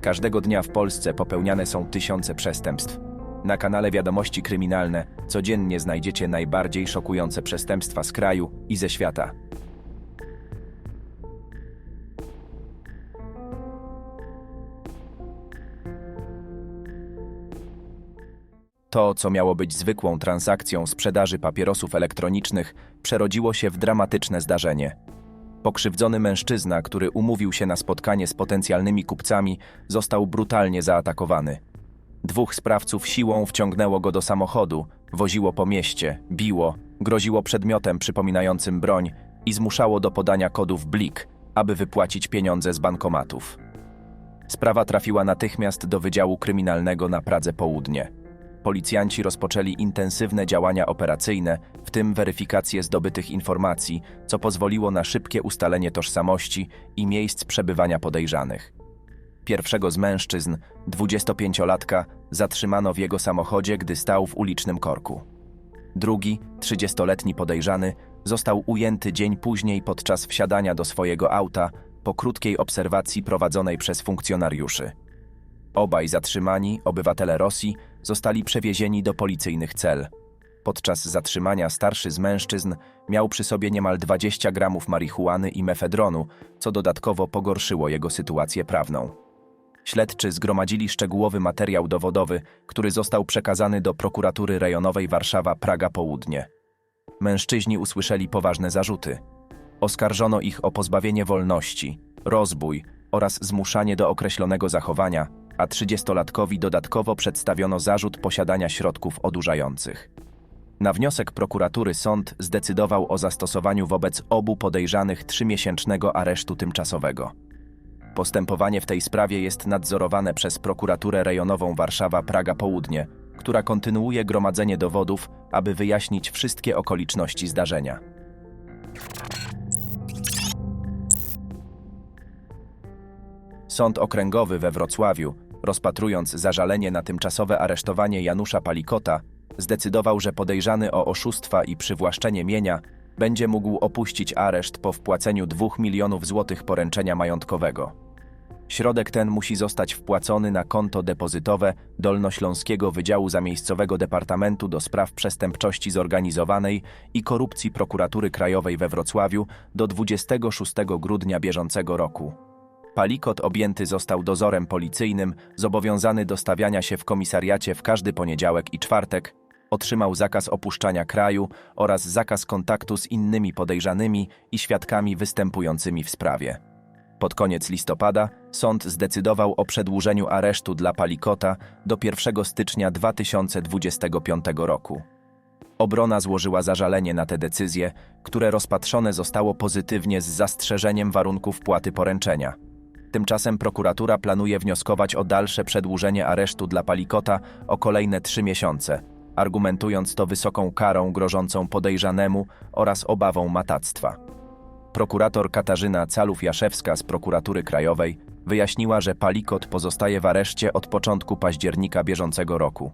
Każdego dnia w Polsce popełniane są tysiące przestępstw. Na kanale Wiadomości Kryminalne codziennie znajdziecie najbardziej szokujące przestępstwa z kraju i ze świata. To, co miało być zwykłą transakcją sprzedaży papierosów elektronicznych, przerodziło się w dramatyczne zdarzenie. Pokrzywdzony mężczyzna, który umówił się na spotkanie z potencjalnymi kupcami, został brutalnie zaatakowany. Dwóch sprawców siłą wciągnęło go do samochodu, woziło po mieście, biło, groziło przedmiotem przypominającym broń i zmuszało do podania kodów BLIK, aby wypłacić pieniądze z bankomatów. Sprawa trafiła natychmiast do Wydziału Kryminalnego na Pradze Południe. Policjanci rozpoczęli intensywne działania operacyjne, w tym weryfikację zdobytych informacji, co pozwoliło na szybkie ustalenie tożsamości i miejsc przebywania podejrzanych. Pierwszego z mężczyzn, 25-latka, zatrzymano w jego samochodzie, gdy stał w ulicznym korku. Drugi, 30-letni podejrzany, został ujęty dzień później podczas wsiadania do swojego auta po krótkiej obserwacji prowadzonej przez funkcjonariuszy. Obaj zatrzymani, obywatele Rosji, zostali przewiezieni do policyjnych cel. Podczas zatrzymania starszy z mężczyzn miał przy sobie niemal 20 gramów marihuany i mefedronu, co dodatkowo pogorszyło jego sytuację prawną. Śledczy zgromadzili szczegółowy materiał dowodowy, który został przekazany do prokuratury rejonowej Warszawa-Praga Południe. Mężczyźni usłyszeli poważne zarzuty. Oskarżono ich o pozbawienie wolności, rozbój oraz zmuszanie do określonego zachowania, a 30-latkowi dodatkowo przedstawiono zarzut posiadania środków odurzających. Na wniosek prokuratury sąd zdecydował o zastosowaniu wobec obu podejrzanych trzymiesięcznego aresztu tymczasowego. Postępowanie w tej sprawie jest nadzorowane przez prokuraturę rejonową Warszawa-Praga Południe, która kontynuuje gromadzenie dowodów, aby wyjaśnić wszystkie okoliczności zdarzenia. Sąd Okręgowy we Wrocławiu, rozpatrując zażalenie na tymczasowe aresztowanie Janusza Palikota, zdecydował, że podejrzany o oszustwa i przywłaszczenie mienia będzie mógł opuścić areszt po wpłaceniu 2 milionów złotych poręczenia majątkowego. Środek ten musi zostać wpłacony na konto depozytowe Dolnośląskiego Wydziału Zamiejscowego Departamentu do Spraw Przestępczości Zorganizowanej i Korupcji Prokuratury Krajowej we Wrocławiu do 26 grudnia bieżącego roku. Palikot objęty został dozorem policyjnym, zobowiązany do stawiania się w komisariacie w każdy poniedziałek i czwartek, otrzymał zakaz opuszczania kraju oraz zakaz kontaktu z innymi podejrzanymi i świadkami występującymi w sprawie. Pod koniec listopada sąd zdecydował o przedłużeniu aresztu dla Palikota do 1 stycznia 2025 roku. Obrona złożyła zażalenie na tę decyzję, które rozpatrzone zostało pozytywnie z zastrzeżeniem warunków płaty poręczenia. Tymczasem prokuratura planuje wnioskować o dalsze przedłużenie aresztu dla Palikota o kolejne trzy miesiące, argumentując to wysoką karą grożącą podejrzanemu oraz obawą matactwa. Prokurator Katarzyna Calów-Jaszewska z prokuratury krajowej wyjaśniła, że Palikot pozostaje w areszcie od początku października bieżącego roku.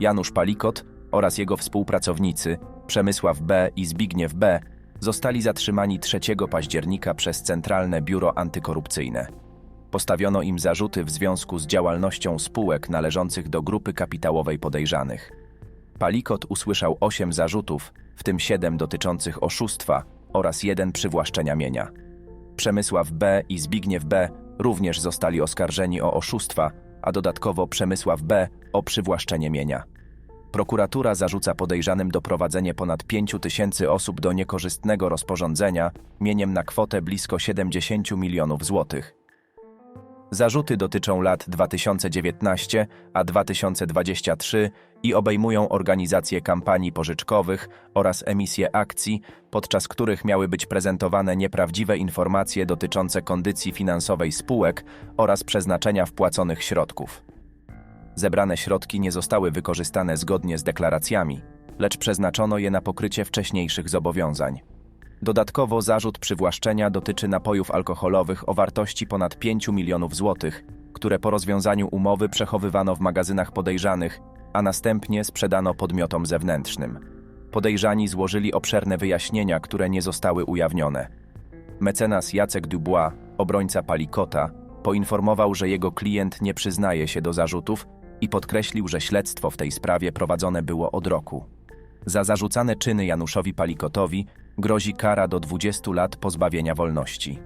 Janusz Palikot oraz jego współpracownicy Przemysław B. i Zbigniew B. zostali zatrzymani 3 października przez Centralne Biuro Antykorupcyjne. Postawiono im zarzuty w związku z działalnością spółek należących do grupy kapitałowej podejrzanych. Palikot usłyszał 8 zarzutów, w tym 7 dotyczących oszustwa oraz jeden przywłaszczenia mienia. Przemysław B. i Zbigniew B. również zostali oskarżeni o oszustwa, a dodatkowo Przemysław B. o przywłaszczenie mienia. Prokuratura zarzuca podejrzanym doprowadzenie ponad 5 tysięcy osób do niekorzystnego rozporządzenia mieniem na kwotę blisko 70 milionów złotych. Zarzuty dotyczą lat 2019 a 2023 i obejmują organizację kampanii pożyczkowych oraz emisję akcji, podczas których miały być prezentowane nieprawdziwe informacje dotyczące kondycji finansowej spółek oraz przeznaczenia wpłaconych środków. Zebrane środki nie zostały wykorzystane zgodnie z deklaracjami, lecz przeznaczono je na pokrycie wcześniejszych zobowiązań. Dodatkowo zarzut przywłaszczenia dotyczy napojów alkoholowych o wartości ponad 5 milionów złotych, które po rozwiązaniu umowy przechowywano w magazynach podejrzanych, a następnie sprzedano podmiotom zewnętrznym. Podejrzani złożyli obszerne wyjaśnienia, które nie zostały ujawnione. Mecenas Jacek Dubois, obrońca Palikota, Poinformował, że jego klient nie przyznaje się do zarzutów i podkreślił, że śledztwo w tej sprawie prowadzone było od roku. Za zarzucane czyny Januszowi Palikotowi grozi kara do 20 lat pozbawienia wolności.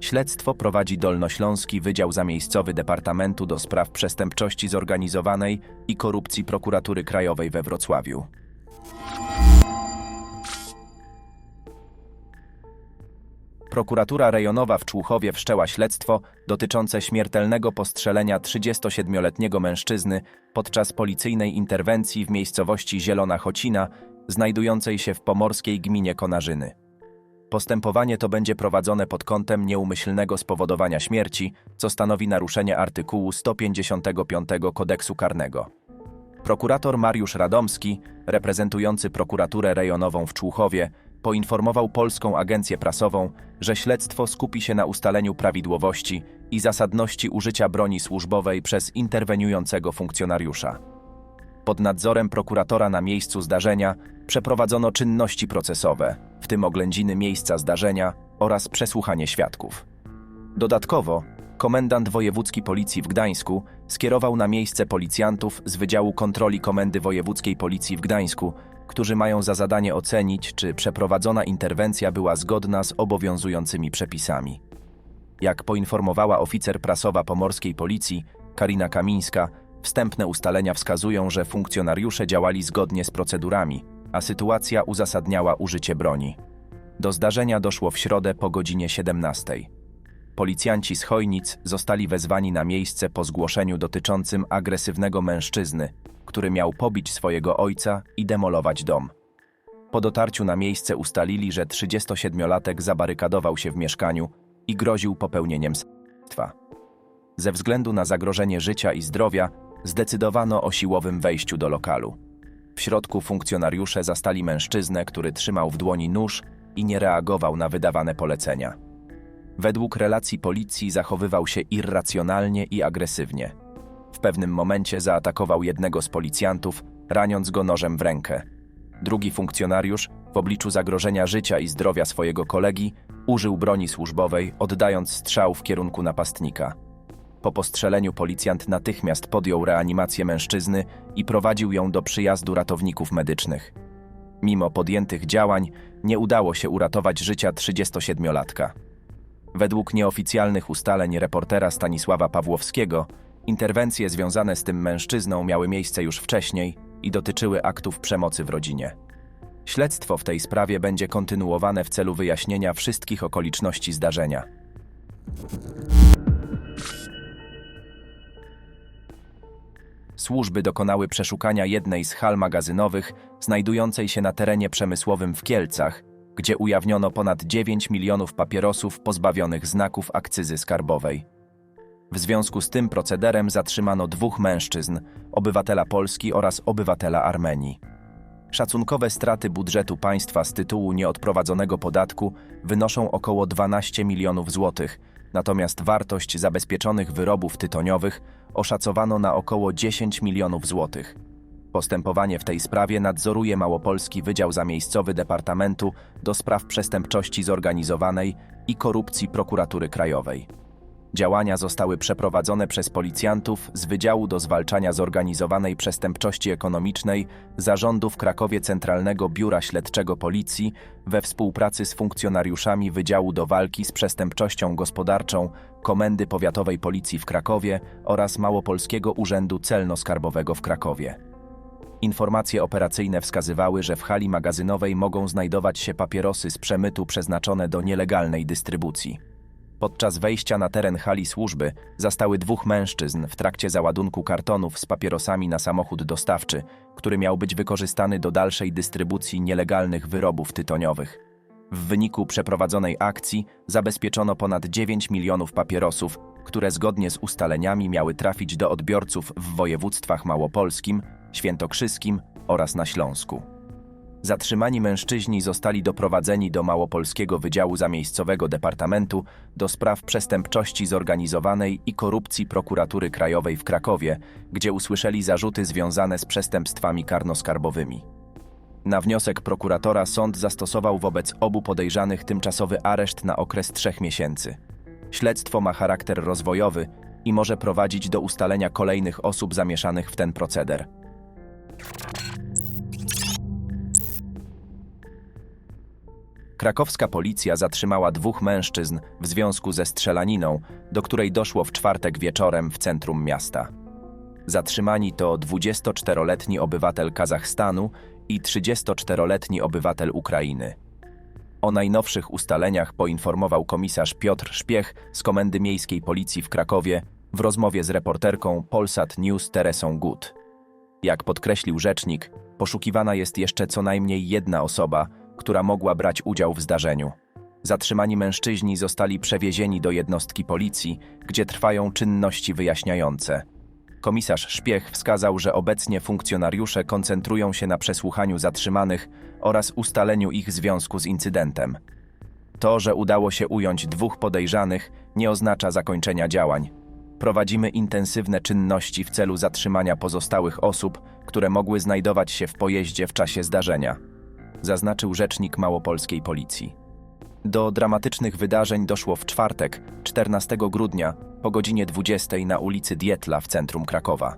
Śledztwo prowadzi Dolnośląski Wydział Zamiejscowy Departamentu do Spraw Przestępczości Zorganizowanej i Korupcji Prokuratury Krajowej we Wrocławiu. Prokuratura rejonowa w Człuchowie wszczęła śledztwo dotyczące śmiertelnego postrzelenia 37-letniego mężczyzny podczas policyjnej interwencji w miejscowości Zielona Chocina, znajdującej się w pomorskiej gminie Konarzyny. Postępowanie to będzie prowadzone pod kątem nieumyślnego spowodowania śmierci, co stanowi naruszenie artykułu 155 Kodeksu Karnego. Prokurator Mariusz Radomski, reprezentujący prokuraturę rejonową w Człuchowie, poinformował Polską Agencję Prasową, że śledztwo skupi się na ustaleniu prawidłowości i zasadności użycia broni służbowej przez interweniującego funkcjonariusza. Pod nadzorem prokuratora na miejscu zdarzenia przeprowadzono czynności procesowe, w tym oględziny miejsca zdarzenia oraz przesłuchanie świadków. Dodatkowo, komendant wojewódzki policji w Gdańsku skierował na miejsce policjantów z Wydziału Kontroli Komendy Wojewódzkiej Policji w Gdańsku, którzy mają za zadanie ocenić, czy przeprowadzona interwencja była zgodna z obowiązującymi przepisami. Jak poinformowała oficer prasowa pomorskiej policji, Karina Kamińska, wstępne ustalenia wskazują, że funkcjonariusze działali zgodnie z procedurami, a sytuacja uzasadniała użycie broni. Do zdarzenia doszło w środę po godzinie 17. Policjanci z Chojnic zostali wezwani na miejsce po zgłoszeniu dotyczącym agresywnego mężczyzny, który miał pobić swojego ojca i demolować dom. Po dotarciu na miejsce ustalili, że 37-latek zabarykadował się w mieszkaniu i groził popełnieniem samobójstwa. Ze względu na zagrożenie życia i zdrowia zdecydowano o siłowym wejściu do lokalu. W środku funkcjonariusze zastali mężczyznę, który trzymał w dłoni nóż i nie reagował na wydawane polecenia. Według relacji policji zachowywał się irracjonalnie i agresywnie. W pewnym momencie zaatakował jednego z policjantów, raniąc go nożem w rękę. Drugi funkcjonariusz, w obliczu zagrożenia życia i zdrowia swojego kolegi, użył broni służbowej, oddając strzał w kierunku napastnika. Po postrzeleniu policjant natychmiast podjął reanimację mężczyzny i prowadził ją do przyjazdu ratowników medycznych. Mimo podjętych działań nie udało się uratować życia 37-latka. Według nieoficjalnych ustaleń reportera Stanisława Pawłowskiego, interwencje związane z tym mężczyzną miały miejsce już wcześniej i dotyczyły aktów przemocy w rodzinie. Śledztwo w tej sprawie będzie kontynuowane w celu wyjaśnienia wszystkich okoliczności zdarzenia. Służby dokonały przeszukania jednej z hal magazynowych znajdującej się na terenie przemysłowym w Kielcach, gdzie ujawniono ponad 9 milionów papierosów pozbawionych znaków akcyzy skarbowej. W związku z tym procederem zatrzymano dwóch mężczyzn, obywatela Polski oraz obywatela Armenii. Szacunkowe straty budżetu państwa z tytułu nieodprowadzonego podatku wynoszą około 12 milionów złotych, natomiast wartość zabezpieczonych wyrobów tytoniowych oszacowano na około 10 milionów złotych. Postępowanie w tej sprawie nadzoruje Małopolski Wydział Zamiejscowy Departamentu do Spraw Przestępczości Zorganizowanej i Korupcji Prokuratury Krajowej. Działania zostały przeprowadzone przez policjantów z Wydziału do Zwalczania Zorganizowanej Przestępczości Ekonomicznej Zarządu w Krakowie Centralnego Biura Śledczego Policji we współpracy z funkcjonariuszami Wydziału do Walki z Przestępczością Gospodarczą Komendy Powiatowej Policji w Krakowie oraz Małopolskiego Urzędu Celno-Skarbowego w Krakowie. Informacje operacyjne wskazywały, że w hali magazynowej mogą znajdować się papierosy z przemytu przeznaczone do nielegalnej dystrybucji. Podczas wejścia na teren hali służby zastały dwóch mężczyzn w trakcie załadunku kartonów z papierosami na samochód dostawczy, który miał być wykorzystany do dalszej dystrybucji nielegalnych wyrobów tytoniowych. W wyniku przeprowadzonej akcji zabezpieczono ponad 9 milionów papierosów, które zgodnie z ustaleniami miały trafić do odbiorców w województwach małopolskim, świętokrzyskim oraz na Śląsku. Zatrzymani mężczyźni zostali doprowadzeni do Małopolskiego Wydziału Zamiejscowego Departamentu do Spraw Przestępczości Zorganizowanej i Korupcji Prokuratury Krajowej w Krakowie, gdzie usłyszeli zarzuty związane z przestępstwami karnoskarbowymi. Na wniosek prokuratora sąd zastosował wobec obu podejrzanych tymczasowy areszt na okres trzech miesięcy. Śledztwo ma charakter rozwojowy i może prowadzić do ustalenia kolejnych osób zamieszanych w ten proceder. Krakowska policja zatrzymała dwóch mężczyzn w związku ze strzelaniną, do której doszło w czwartek wieczorem w centrum miasta. Zatrzymani to 24-letni obywatel Kazachstanu i 34-letni obywatel Ukrainy. O najnowszych ustaleniach poinformował komisarz Piotr Szpiech z Komendy Miejskiej Policji w Krakowie w rozmowie z reporterką Polsat News Teresą Gut. Jak podkreślił rzecznik, poszukiwana jest jeszcze co najmniej jedna osoba, która mogła brać udział w zdarzeniu. Zatrzymani mężczyźni zostali przewiezieni do jednostki policji, gdzie trwają czynności wyjaśniające. Komisarz Szpiech wskazał, że obecnie funkcjonariusze koncentrują się na przesłuchaniu zatrzymanych oraz ustaleniu ich związku z incydentem. To, że udało się ująć dwóch podejrzanych, nie oznacza zakończenia działań. Prowadzimy intensywne czynności w celu zatrzymania pozostałych osób, które mogły znajdować się w pojeździe w czasie zdarzenia, zaznaczył rzecznik małopolskiej policji. Do dramatycznych wydarzeń doszło w czwartek, 14 grudnia, po godzinie 20 na ulicy Dietla w centrum Krakowa.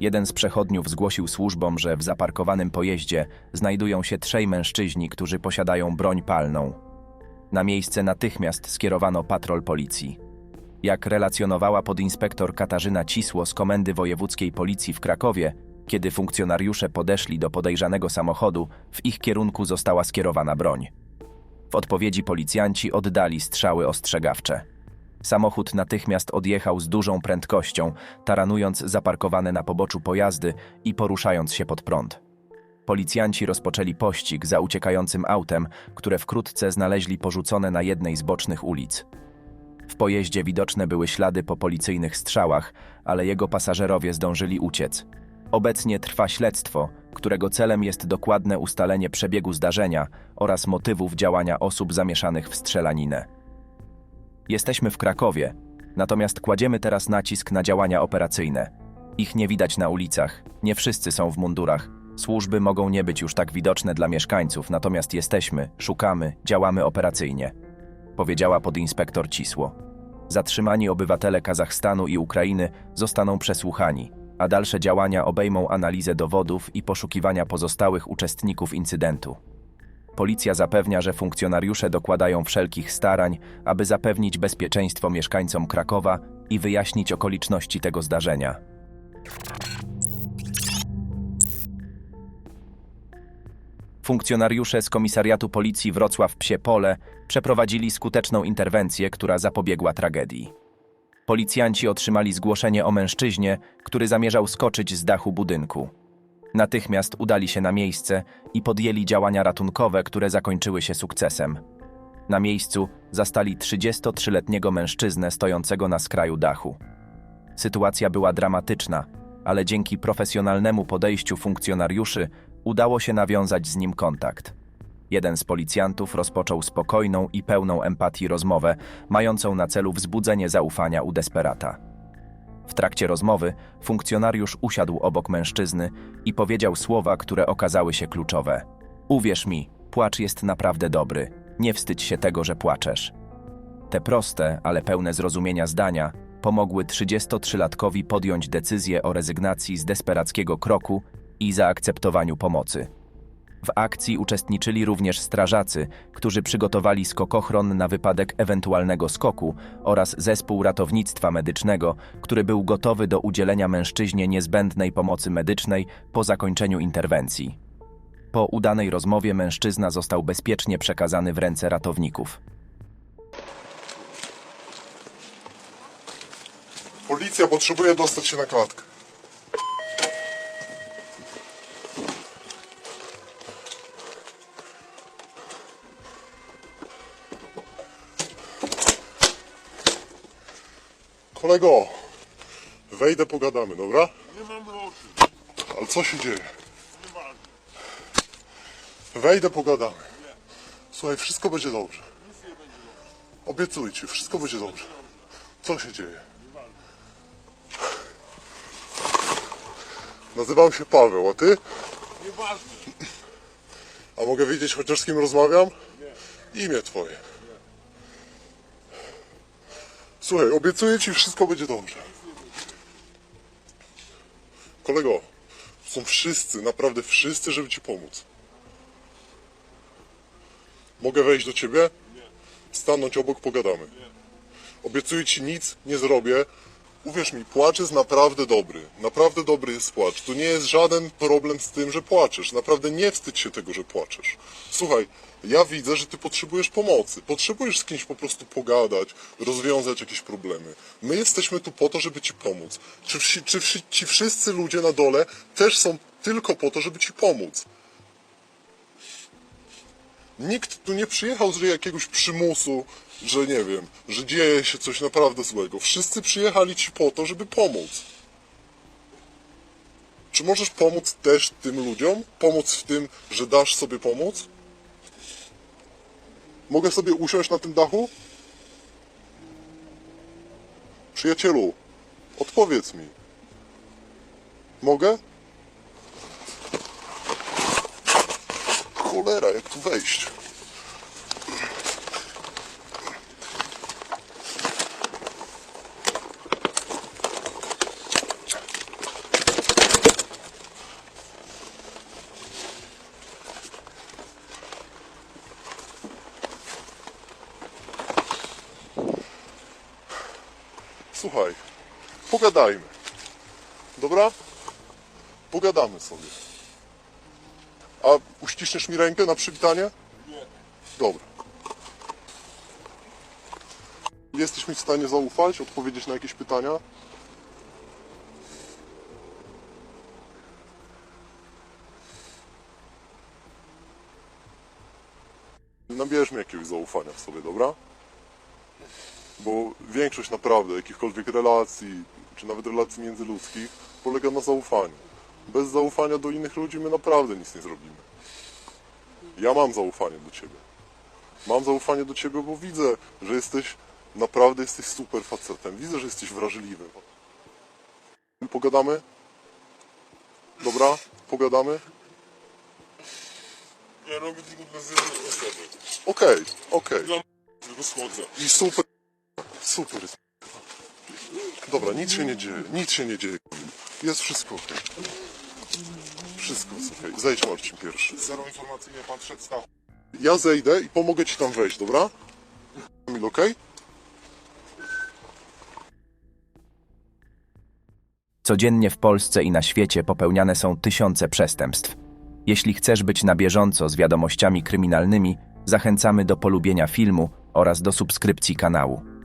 Jeden z przechodniów zgłosił służbom, że w zaparkowanym pojeździe znajdują się trzej mężczyźni, którzy posiadają broń palną. Na miejsce natychmiast skierowano patrol policji. Jak relacjonowała podinspektor Katarzyna Cisło z Komendy Wojewódzkiej Policji w Krakowie, kiedy funkcjonariusze podeszli do podejrzanego samochodu, w ich kierunku została skierowana broń. W odpowiedzi policjanci oddali strzały ostrzegawcze. Samochód natychmiast odjechał z dużą prędkością, taranując zaparkowane na poboczu pojazdy i poruszając się pod prąd. Policjanci rozpoczęli pościg za uciekającym autem, które wkrótce znaleźli porzucone na jednej z bocznych ulic. W pojeździe widoczne były ślady po policyjnych strzałach, ale jego pasażerowie zdążyli uciec. Obecnie trwa śledztwo, którego celem jest dokładne ustalenie przebiegu zdarzenia oraz motywów działania osób zamieszanych w strzelaninę. Jesteśmy w Krakowie, natomiast kładziemy teraz nacisk na działania operacyjne. Ich nie widać na ulicach, nie wszyscy są w mundurach. Służby mogą nie być już tak widoczne dla mieszkańców, natomiast jesteśmy, szukamy, działamy operacyjnie, powiedziała podinspektor Cisło. Zatrzymani obywatele Kazachstanu i Ukrainy zostaną przesłuchani, a dalsze działania obejmą analizę dowodów i poszukiwania pozostałych uczestników incydentu. Policja zapewnia, że funkcjonariusze dokładają wszelkich starań, aby zapewnić bezpieczeństwo mieszkańcom Krakowa i wyjaśnić okoliczności tego zdarzenia. Funkcjonariusze z Komisariatu Policji Wrocław Psie Pole przeprowadzili skuteczną interwencję, która zapobiegła tragedii. Policjanci otrzymali zgłoszenie o mężczyźnie, który zamierzał skoczyć z dachu budynku. Natychmiast udali się na miejsce i podjęli działania ratunkowe, które zakończyły się sukcesem. Na miejscu zastali 33-letniego mężczyznę stojącego na skraju dachu. Sytuacja była dramatyczna, ale dzięki profesjonalnemu podejściu funkcjonariuszy udało się nawiązać z nim kontakt. Jeden z policjantów rozpoczął spokojną i pełną empatii rozmowę, mającą na celu wzbudzenie zaufania u desperata. W trakcie rozmowy funkcjonariusz usiadł obok mężczyzny i powiedział słowa, które okazały się kluczowe. Uwierz mi, płacz jest naprawdę dobry. Nie wstydź się tego, że płaczesz. Te proste, ale pełne zrozumienia zdania pomogły 33-latkowi podjąć decyzję o rezygnacji z desperackiego kroku i zaakceptowaniu pomocy. W akcji uczestniczyli również strażacy, którzy przygotowali skokochron na wypadek ewentualnego skoku oraz zespół ratownictwa medycznego, który był gotowy do udzielenia mężczyźnie niezbędnej pomocy medycznej po zakończeniu interwencji. Po udanej rozmowie mężczyzna został bezpiecznie przekazany w ręce ratowników. Policja potrzebuje dostać się na klatkę. Kolego, wejdę, pogadamy, dobra? Nie mam mocy. Ale co się dzieje? Nieważne. Wejdę, pogadamy. Słuchaj, wszystko będzie dobrze. Obiecuję ci, wszystko będzie dobrze. Co się dzieje? Nazywam się Paweł, a ty? Nieważne. A mogę wiedzieć chociaż z kim rozmawiam? Imię twoje. Słuchaj, obiecuję ci, wszystko będzie dobrze. Kolego, są wszyscy, naprawdę wszyscy, żeby ci pomóc. Mogę wejść do ciebie? Stanąć obok, pogadamy. Obiecuję ci, nic nie zrobię. Uwierz mi, płacz jest naprawdę dobry. Naprawdę dobry jest płacz. Tu nie jest żaden problem z tym, że płaczesz. Naprawdę nie wstydź się tego, że płaczesz. Słuchaj, ja widzę, że ty potrzebujesz pomocy. Potrzebujesz z kimś po prostu pogadać, rozwiązać jakieś problemy. My jesteśmy tu po to, żeby ci pomóc. Czy, wsi- czy wsi- ci wszyscy ludzie na dole też są tylko po to, żeby ci pomóc? Nikt tu nie przyjechał z jakiegoś przymusu, że nie wiem, że dzieje się coś naprawdę złego. Wszyscy przyjechali ci po to, żeby pomóc. Czy możesz pomóc też tym ludziom? Pomóc w tym, że dasz sobie pomóc? Mogę sobie usiąść na tym dachu? Przyjacielu, odpowiedz mi. Mogę? Cholera, jak tu wejść? Słuchaj, pogadajmy. Dobra? Pogadamy sobie. A uściśniesz mi rękę na przywitanie? Nie. Dobra. Jesteś mi w stanie zaufać, odpowiedzieć na jakieś pytania? Nabierzmy jakiegoś zaufania w sobie, dobra? Bo większość naprawdę jakichkolwiek relacji, czy nawet relacji międzyludzkich, polega na zaufaniu. Bez zaufania do innych ludzi my naprawdę nic nie zrobimy. Ja mam zaufanie do ciebie. Mam zaufanie do ciebie, bo widzę, że jesteś naprawdę jesteś super facetem. Widzę, że jesteś wrażliwym. Pogadamy? Dobra? Pogadamy? Ja robię tylko dla jednej osoby. Okej, okej. Dla tylko schodzę. I super. Super jest. Dobra, nic się nie dzieje. Nic się nie dzieje. Jest wszystko okej. Wszystko jest okej. Zejdź Marcin pierwszy. Zero informacyjnie pan przedstaw. Ja zejdę i pomogę ci tam wejść, dobra? Kamil, okej? Codziennie w Polsce i na świecie popełniane są tysiące przestępstw. Jeśli chcesz być na bieżąco z wiadomościami kryminalnymi, zachęcamy do polubienia filmu oraz do subskrypcji kanału.